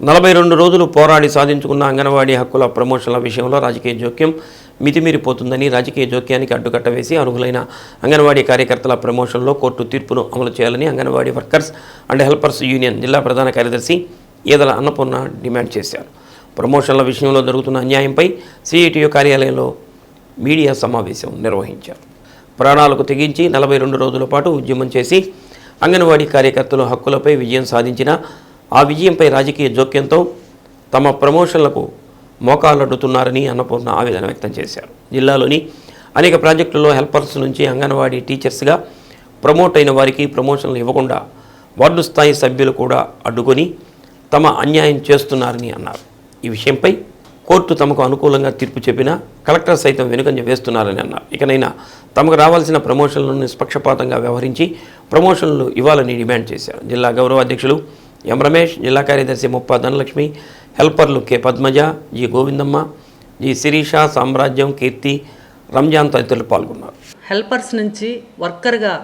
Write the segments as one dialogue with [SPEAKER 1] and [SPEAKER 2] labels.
[SPEAKER 1] నలభై రెండు రోజులు పోరాడి సాధించుకున్న అంగన్వాడీ హక్కుల ప్రమోషన్ల విషయంలో రాజకీయ జోక్యం మితిమీరిపోతుందని రాజకీయ జోక్యానికి అడ్డుకట్ట వేసి అర్హులైన అంగన్వాడీ కార్యకర్తల ప్రమోషన్లో కోర్టు తీర్పును అమలు చేయాలని anganwadi workers and helpers union జిల్లా ప్రధాన కార్యదర్శి ఈదల అన్నపూర్ణ డిమాండ్ చేశారు. ప్రమోషన్ల విషయంలో జరుగుతున్న అన్యాయంపై సిఐటియు కార్యాలయంలో మీడియా సమావేశం నిర్వహించారు. ప్రాణాలకు తెగించి నలభై రెండు రోజుల పాటు ఉద్యమం చేసి అంగన్వాడీ కార్యకర్తల హక్కులపై విజయం సాధించిన ఆ విజయంపై రాజకీయ జోక్యంతో తమ ప్రమోషన్లకు మోకాలడ్డుతున్నారని అన్నపూర్ణ ఆవేదన వ్యక్తం చేశారు. జిల్లాలోని అనేక ప్రాజెక్టుల్లో హెల్పర్స్ నుంచి అంగన్వాడీ టీచర్స్గా ప్రమోట్ అయిన వారికి ప్రమోషన్లు ఇవ్వకుండా వార్డు స్థాయి సభ్యులు కూడా అడ్డుకొని తమ అన్యాయం చేస్తున్నారని అన్నారు. ఈ విషయంపై కోర్టు తమకు అనుకూలంగా తీర్పు చెప్పినా కలెక్టర్ సైతం వెనుకంజ వేస్తున్నారని అన్నారు. ఇకనైనా తమకు రావాల్సిన ప్రమోషన్లను నిష్పక్షపాతంగా వ్యవహరించి ప్రమోషన్లు ఇవ్వాలని డిమాండ్ చేశారు. జిల్లా గౌరవ అధ్యక్షులు ఎం రమేష్ జిల్లా కార్యదర్శి Muppa Dhanalakshmi హెల్పర్లు K Padmaja G Govindamma G Sirisha Samrajyam Keerthi Ramzan తదితరులు పాల్గొన్నారు.
[SPEAKER 2] హెల్పర్స్ నుంచి వర్కర్గా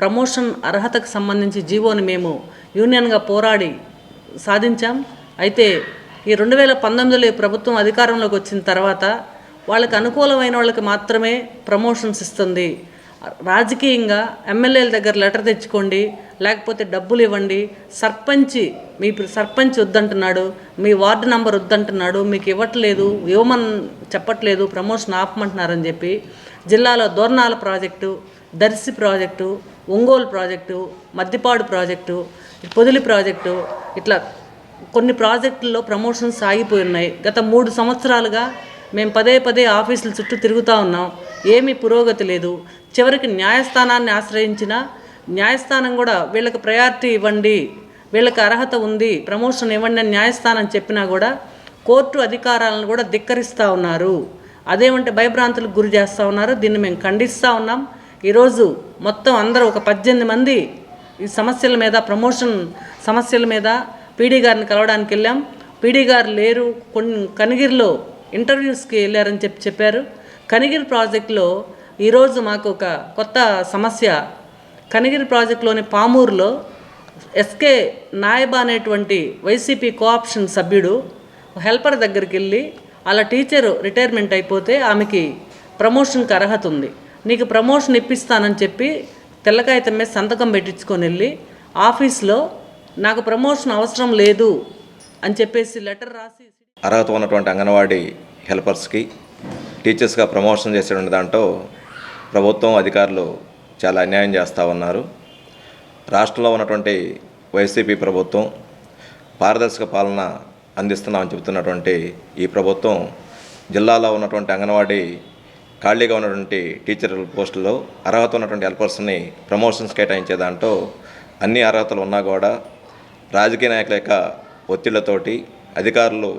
[SPEAKER 2] ప్రమోషన్ అర్హతకు సంబంధించి జీవోని మేము యూనియన్గా పోరాడి సాధించాం. అయితే ఈ రెండు వేల పంతొమ్మిదిలో ఈ ప్రభుత్వం అధికారంలోకి వచ్చిన తర్వాత వాళ్ళకి అనుకూలమైన వాళ్ళకి మాత్రమే ప్రమోషన్స్ ఇస్తుంది. రాజకీయంగా ఎమ్మెల్యేల దగ్గర లెటర్ తెచ్చుకోండి లేకపోతే డబ్బులు ఇవ్వండి. సర్పంచి మీ సర్పంచ్ వద్దంటున్నాడు మీ వార్డు నంబర్ వద్దంటున్నాడు మీకు ఇవ్వట్లేదు ఇవ్వమని చెప్పట్లేదు ప్రమోషన్ ఆపమంటున్నారని చెప్పి జిల్లాలో Dornala project Darsi project Ongole project Maddipadu project Podili project ఇట్లా కొన్ని ప్రాజెక్టుల్లో ప్రమోషన్స్ ఆగిపోయి ఉన్నాయి. గత మూడు సంవత్సరాలుగా మేము పదే పదే ఆఫీసుల చుట్టూ తిరుగుతూ ఉన్నాం. ఏమీ పురోగతి లేదు. చివరికి న్యాయస్థానాన్ని ఆశ్రయించిన న్యాయస్థానం కూడా వీళ్ళకి ప్రయారిటీ ఇవ్వండి వీళ్ళకి అర్హత ఉంది ప్రమోషన్ ఇవ్వండి అని న్యాయస్థానం చెప్పినా కూడా కోర్టు అధికారాలను కూడా ధిక్కరిస్తూ ఉన్నారు. అదేమంటే భయభ్రాంతులకు గురి చేస్తూ ఉన్నారు. దీన్ని మేము ఖండిస్తూ ఉన్నాం. ఈరోజు మొత్తం అందరూ ఒక పద్దెనిమిది మంది ఈ సమస్యల మీద ప్రమోషన్ సమస్యల మీద పీడీ గారిని కలవడానికి వెళ్ళాం. పీడీ గారు లేరు. కొన్ని కనిగిరిలో ఇంటర్వ్యూస్కి వెళ్ళారని చెప్పి చెప్పారు. కనిగిరి ప్రాజెక్టులో ఈరోజు మాకు ఒక కొత్త సమస్య. కనిగిరి ప్రాజెక్టులోని పామూరులో ఎస్కే నాయబా అనేటువంటి వైసీపీ కోఆప్షన్ సభ్యుడు హెల్పర్ దగ్గరికి వెళ్ళి అలా టీచరు రిటైర్మెంట్ అయిపోతే ఆమెకి ప్రమోషన్కి అర్హత ఉంది. నీకు ప్రమోషన్ ఇప్పిస్తానని చెప్పి తెల్లకాగితం మీద సంతకం పెట్టించుకొని వెళ్ళి ఆఫీస్లో నాకు ప్రమోషన్ అవసరం లేదు అని చెప్పేసి లెటర్ రాసి
[SPEAKER 3] అర్హత ఉన్నటువంటి అంగన్వాడీ హెల్పర్స్కి టీచర్స్గా ప్రమోషన్ చేసేటువంటి దాంట్లో ప్రభుత్వం అధికారులు చాలా అన్యాయం చేస్తూ ఉన్నారు. రాష్ట్రంలో ఉన్నటువంటి వైసీపీ ప్రభుత్వం పారదర్శక పాలన అందిస్తున్నామని చెబుతున్నటువంటి ఈ ప్రభుత్వం జిల్లాలో ఉన్నటువంటి అంగన్వాడీ ఖాళీగా ఉన్నటువంటి టీచర్ పోస్టుల్లో అర్హత ఉన్నటువంటి హెల్పర్స్ని ప్రమోషన్స్ కేటాయించే దాంట్లో అన్ని అర్హతలు ఉన్నా కూడా రాజకీయ నాయకుల యొక్క ఒత్తిళ్ళతోటి అధికారులు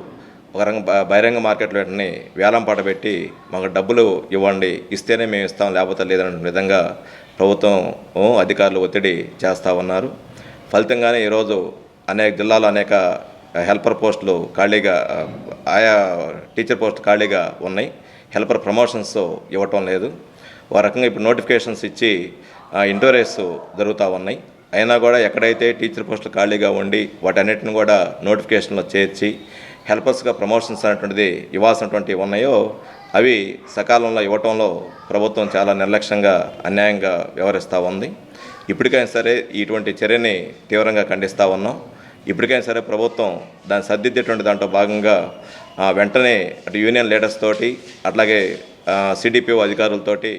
[SPEAKER 3] ఒక రంగ బహిరంగ మార్కెట్లో వెంటనే వేలం పాట పెట్టి మాకు డబ్బులు ఇవ్వండి ఇస్తేనే మేము ఇస్తాం లేకపోతే లేదనే విధంగా ప్రభుత్వం అధికారులు ఒత్తిడి చేస్తూ ఉన్నారు. ఫలితంగానే ఈరోజు అనేక జిల్లాలో అనేక హెల్పర్ పోస్టులు ఖాళీగా ఆయా టీచర్ పోస్ట్ ఖాళీగా ఉన్నాయి. హెల్పర్ ప్రమోషన్స్ ఇవ్వటం లేదు. ఓ రకంగా ఇప్పుడు నోటిఫికేషన్స్ ఇచ్చి ఇంటర్వ్యూస్ జరుగుతూ ఉన్నాయి. అయినా కూడా ఎక్కడైతే టీచర్ పోస్టులు ఖాళీగా ఉండి వాటన్నిటిని కూడా నోటిఫికేషన్లో చేర్చి హెల్పర్స్గా ప్రమోషన్స్ అనేటువంటిది ఇవ్వాల్సినటువంటివి ఉన్నాయో అవి సకాలంలో ఇవ్వటంలో ప్రభుత్వం చాలా నిర్లక్ష్యంగా అన్యాయంగా వ్యవహరిస్తూ ఉంది. ఇప్పటికైనా సరే ఇటువంటి చర్యని తీవ్రంగా ఖండిస్తూ ఉన్నాం. ఇప్పటికైనా సరే ప్రభుత్వం దాన్ని సర్దిద్దేటువంటి దాంట్లో భాగంగా వెంటనే అటు యూనియన్ లీడర్స్ తోటి అట్లాగే సిడిపిఓ అధికారులతోటి